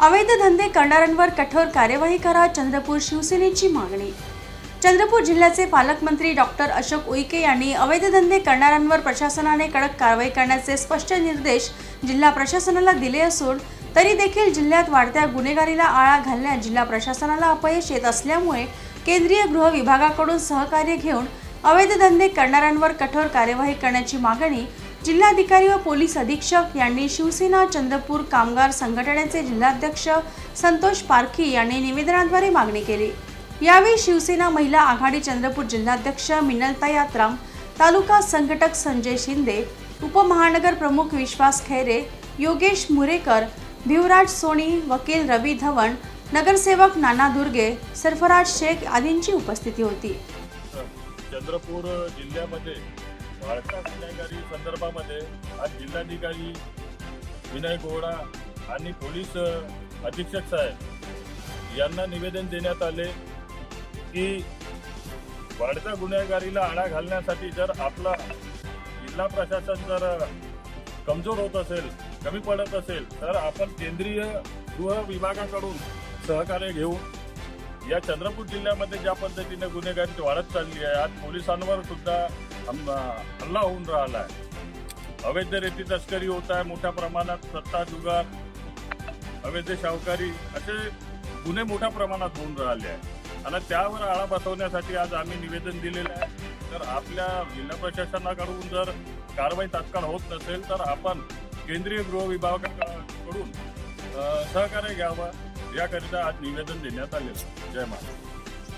अवैध धंदे करणाऱ्यांवर कठोर कार्यवाही करा चंद्रपूर शिवसेनेची मागणी. चंद्रपूर जिल्ह्याचे पालकमंत्री डॉक्टर अशोक उईके यांनी अवैध धंदे करणाऱ्यांवर प्रशासनाने कडक कारवाई करण्याचे स्पष्ट निर्देश जिल्हा प्रशासनाला दिले असून तरी देखील जिल्ह्यात वाढत्या गुन्हेगारीला आळा घालण्यात जिल्हा प्रशासनाला अपयश येत असल्यामुळे केंद्रीय गृह विभागाकडून सहकार्य घेऊन अवैध धंदे करणाऱ्यांवर कठोर कार्यवाही करण्याची मागणी जिल्हाधिकारी व पोलीस अधीक्षक यांनी शिवसेना चंद्रपूर कामगार संघटनेचे जिल्हाध्यक्ष संतोष पारखी यांनी निवेदनाद्वारे मागणी केली. यावेळी शिवसेना महिला आघाडी चंद्रपूर जिल्हाध्यक्ष मिनलता यात्राम तालुका संघटक संजय शिंदे उपमहानगर प्रमुख विश्वास खैरे योगेश मुरेकर भिवराज सोनी वकील रवी धवन नगरसेवक नाना दुर्गे सरफराज शेख आदींची उपस्थिती होती. चंद्रपूर जिल्ह्यामध्ये वाढत्या गुन्हेगारी संदर्भामध्ये आज जिल्हाधिकारी विनय गोडा आणि पोलीस अधीक्षक साहेब यांना निवेदन देण्यात आले की वाढत्या गुन्हेगारीला आळा घालण्यासाठी जर आपला जिल्हा प्रशासन जर कमजोर होत असेल कमी पडत असेल तर आपण केंद्रीय गृह विभागाकडून सहकार्य घेऊन या चंद्रपूर जिल्ह्यामध्ये ज्या पद्धतीने गुन्हेगारी वाढत चालली आहे आज पोलिसांवर सुद्धा हल्ला होऊन राहिला आहे अवैध रेती तस्करी होत आहे मोठ्या प्रमाणात सत्ता जुगार अवैध शाहकारी असे गुन्हे मोठ्या प्रमाणात होऊन राहिले आहे आणि त्यावर आळा बसवण्यासाठी आज आम्ही निवेदन दिलेलं आहे. तर आपल्या जिल्हा प्रशासनाकडून जर कारवाई तात्काळ होत नसेल तर आपण केंद्रीय गृह विभागाकडून सहकार्य घ्यावं याकरिता आज निवेदन देण्यात आले जय महाराज